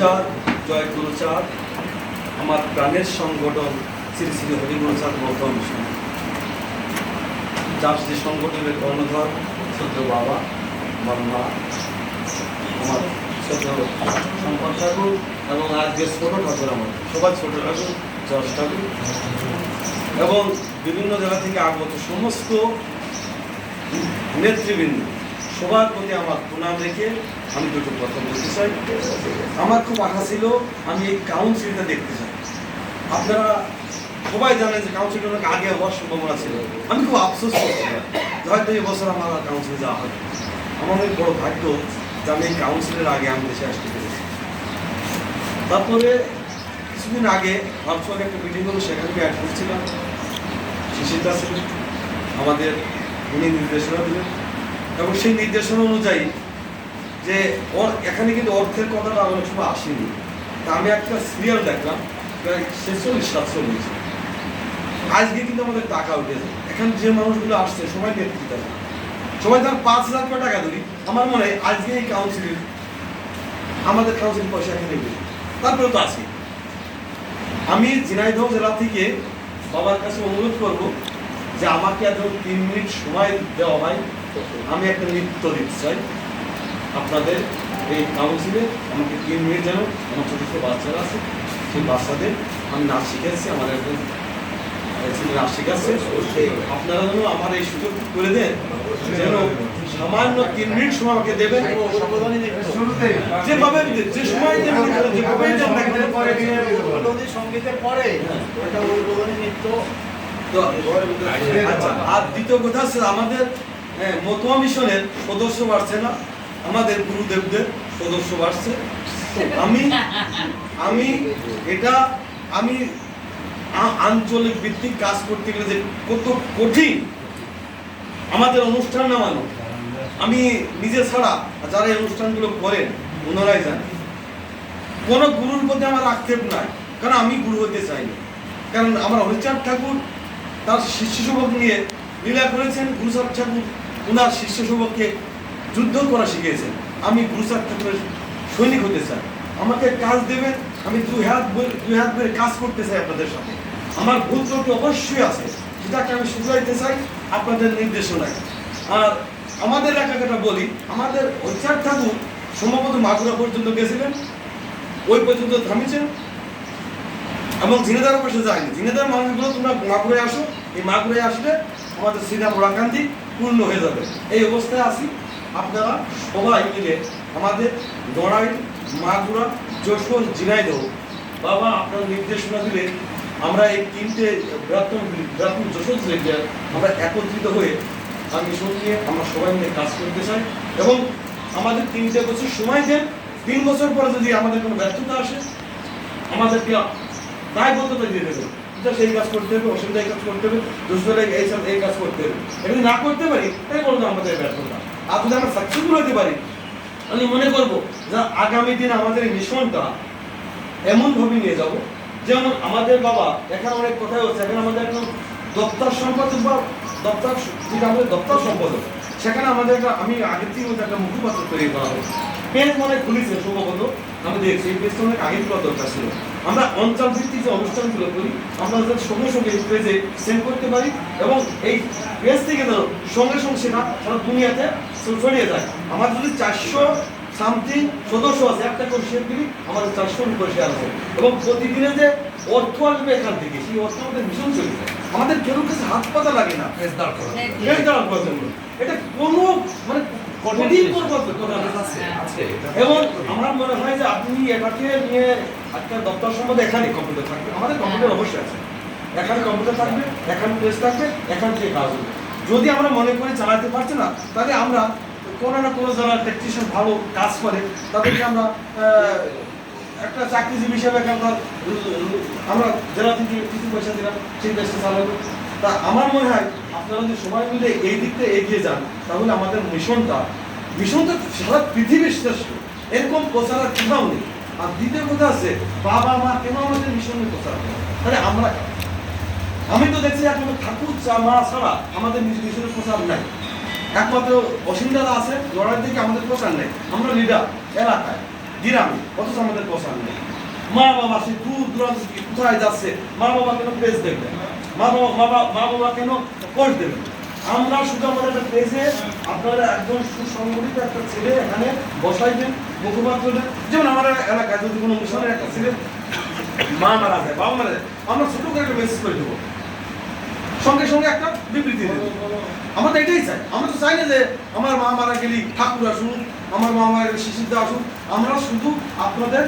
চাঁদ, জয় গুরুচাঁদ আমার প্রাণের সংগঠন শ্রী শ্রী হরিগুরুচাঁদ গৌতম মিশন যার সংগঠনের কর্ণধর ছোট বাবা, আমার মা, আমার ছোট সম্পদ ঠাকুর এবং আজকে ছোট ঠাকুর আমার। সবাই ছোট ঠাকুর জশ ঠাকুর। এবং বিভিন্ন জায়গা থেকে আগত সমস্ত নেতৃবৃন্দ সবার প্রতি আমার প্রণাম রেখে আমি দুটো কথা বলতে চাই। আমার খুব আশা ছিল আমি এই কাউন্সিলটা দেখতে চাই। আপনারা সবাই জানেন যে কাউন্সিলটা অনেক আগে হওয়ার সম্ভাবনা ছিল। আমি খুব আফসোস করছিলাম যে হয়তো বছর আমার আর কাউন্সিলে যাওয়া হয় আমার অনেক বড় ভাগ্য যে আমি এই কাউন্সিলের আগে আমি দেশে আসতে পেরেছি। তারপরে কিছুদিন আগে ভার্চুয়াল একটা মিটিং হলো, সেখানে অ্যাড করছিলাম শিশির দাস আমাদের উনি নির্দেশনা দিলেন। এবং সেই নির্দেশনা অনুযায়ী যে ওর এখানে কিন্তু অর্থের কথাটা অনেক সময় আসেনি। তা আমি একটা সিরিয়াল দেখলাম, প্রায় ছেচল্লিশ, সাতচল্লিশ। আজকে কিন্তু আমাদের টাকা উঠেছে এখানে যে মানুষগুলো আসছে, সবাই নেতৃত্ব। দেয়। সবাই তার পাঁচ হাজার করে টাকা ধরি। আমার মনে হয় আজকে এই কাউন্সিলের আমাদের কাউন্সিল পয়সা এখানে উঠেছে তারপরে তো আছি। আমি ঝিনাইদহ জেলা থেকে বাবার কাছে অনুরোধ করব যে আমাকে এত তিন মিনিট সময় দেওয়া হয়। আমি একটা নৃত্য দিতে চাই। আপনাদের এই কাউন্সিলে আমাকে তিন মিনিট যেন আমার ছোটো ছোটো বাচ্চারা আছে। সেই বাচ্চাদের আমি নাচ শিখেছি আমার একজন ছেলে নাচ শিখাচ্ছে। আপনারা যেন আমার এই সুযোগ করে দেন যেন সামান্য তিন মিনিট সময় আমাকে দেবেন। যেভাবে যে সময় দেবেন যেভাবে সঙ্গীতের পরে ওটা উদ্বোধনী নৃত্য। তো, আচ্ছা আর দ্বিতীয় কথা হচ্ছে আমাদের হ্যাঁ, মতুয়া মিশনের সদস্য বাড়ছে না। আমাদের গুরুদেবদের সদস্য বাড়ছে। আমি আমি এটা আমি আঞ্চলিক ভিত্তিক কাজ করতে গেলে যে কত কঠিন আমাদের অনুষ্ঠান নামানো। আমি নিজে ছাড়া যারা এই অনুষ্ঠানগুলো করেন ওনারাই জানেন। কোনো গুরুর প্রতি আমার আক্ষেপ নাই কারণ আমি গুরু হতে চাইনি। কারণ আমার হরিচাঁদ ঠাকুর তার শিষ্য সেবক নিয়ে লীলা করেছেন গুরুচাঁদ ঠাকুর। ওনার শিষ্য সেবককে যুদ্ধ করা শিখিয়েছেন। আমি গুরুচাঁদ ঠাকুরের সৈনিক হতে চাই। আমাকে কাজ দেবেন, আমি দুই হাত দুই হাত ধরে কাজ করতে চাই আপনাদের সাথে। আমার ভুল ত্রুটি অবশ্যই আছে যেটাকে আমি শুধরাইতে চাই, আপনাদের নির্দেশনায় আর আমাদের এলাকাটা বলি, আমাদের হরিচাঁদ ঠাকুর সম্ভবত মাগুরা পর্যন্ত গেছিলেন, ওই পর্যন্ত থামিয়েছেন এবং ঝিনেদার পাশে যায়নি। ঝিনেদার মানুষগুলো তোমরা মাগুরে আসো, এই মাগুরে আসলে আমাদের সিধা মোড়াকান্তি পূর্ণ হয়ে যাবে। এই অবস্থায় আছি। আপনারা সবাই মিলে আমাদের দড়াই মাগুরা, যশোর, ঝিনাইদহ। বাবা, আপনার নির্দেশনা দিলে আমরা এই তিনটে বৃহত্তম বৃহত্তম যশোর জেলাকে আমরা একত্রিত হয়ে আমি মিশন নিয়ে আমরা সবাই মিলে কাজ করতে চাই। এবং আমাদের তিনটে বছর সময় দেন। তিন বছর পরে যদি আমাদের কোনো ব্যর্থতা আসে, আমাদেরকে দায়বদ্ধতা দিয়ে দেবে এটা সেই কাজ করতে হবে অসুবিধা এই কাজ করতে হবে দুষ্করে এই এই কাজ করতে হবে। এটা যদি না করতে পারি তাই বলব আমাদের ব্যর্থতা আর যদি আমরা সাকসেসফুল হতে পারি, আমি মনে করব যে আগামী দিন আমাদের মিশনটা এমনভাবে নিয়ে যাব, যেমন আমাদের বাবা, এখানে অনেক কথাই হচ্ছে, এখানে আমাদের একজন দপ্তর সম্পাদক বা দপ্তর যেটা আমাদের দপ্তর সম্পাদক। সেখানে আমাদের আমি আগের থেকে বলতে একটা মুখপাত্র তৈরি করা হয়েছে। পেজ মানে খুলেছে, সম্ভবত, আমি দেখছি, এই পেজটা অনেক আগে খোলা দরকার ছিল। আমরা অঞ্চল ভিত্তিক যে অনুষ্ঠানগুলো করি আমরা যাতে সঙ্গে সঙ্গে পেজে সেন্ড করতে পারি এবং এই পেজ থেকে ধরো সঙ্গে সঙ্গে সেটা সারা দুনিয়াতে ছড়িয়ে যায় আমার যদি চারশো সামথিং সদস্য আছে একটা করে শেয়ার দিবি আমাদের চারশো উপরে শেয়ার আছে এবং প্রতিদিনে যে অর্থ আসবে এখান থেকে সেই অর্থ আমাদের ভীষণ চলছে আমাদের কেউ কাছে হাত পাতা লাগে না পেজ দাঁড় করা। এই দাঁড়ান করার জন্য। এটা কোনো মানে কঠিন আছে, এবং আমার মনে হয় যে আপনি এটাকে নিয়ে দপ্তর সম্বন্ধে এখানে কম্পিউটার থাকবে। আমাদের কম্পিউটার অবশ্যই আছে। এখানে কম্পিউটার থাকবে এখানে প্রেস থাকবে এখান থেকে কাজ হবে। যদি আমরা মনে করি চালাতে পারছি না তাহলে আমরা কোনো না কোনো যারা টেকনিশিয়ান ভালো কাজ করে তাদেরকে আমরা একটা চাকরিজীবী হিসেবে আমরা আমরা জেলা থেকে কিছু পয়সা দিলাম সেই দেশটা চালাবো। তা আমার মনে হয় আপনারা যদি সবাই মিলে এই দিকটা এগিয়ে যান, তাহলে আমাদের মিশনটা, মিশন তো সারা পৃথিবীর শ্রেষ্ঠ। এরকম প্রচার আর কোথাও নেই। আর দ্বিতীয় কথা আছে বাবা, মা কেন আমাদের মিশনে প্রচার করে? তাহলে আমরা, আমি তো দেখছি এখন ঠাকুর চা- মা ছাড়া আমাদের মিশনের প্রচার নাই। একমাত্র দাদা আছে, লড়াই থেকে আমাদের প্রচার নেই। আমরা লিডার এলাকায়, গ্রামে, অথচ আমাদের প্রচার নেই। মা বাবা সে দূর দূরান্ত কোথায় যাচ্ছে, মা বাবা কেন পেজ দেখবে মা বাবা মা বাবা মা বাবা কেন আমরা শুধু আমাদের একটা আপনারা একজন সুসংগঠিত একটা ছেলে এখানে বসাইবেন, মুখপাত্র যেমন আমার এলাকায় যদি কোনো একটা ছেলে মা মারা যায়, বাবা মারা যায়, আমরা ছোট করে একটা মেসেজ করে দেবো। সঙ্গে সঙ্গে একটা বিবৃতি দেবো। আমরা তো এটাই চাই। আমরা তো চাই না যে আমার মা মারা গেলি ঠাকুর আসুন আমার মা মারা গেলে শিশিরদা আসুন আমরা শুধু আপনাদের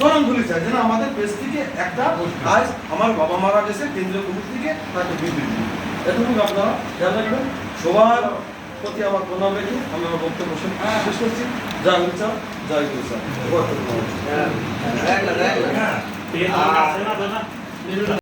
জনাঙ্গুলি চাই যেন আমাদের দেশ থেকে একটা আজ আমার বাবা মারা গেছে কেন্দ্রীয় কমিটি থেকে তাকে বিবৃতি এতটুকু আপনারা খেয়াল রাখবেন সবার প্রতি আমার প্রণাম রেখে আমি আমার বক্তব্য শেষ করছি। জয় গুরু স্যার জয় স্যার।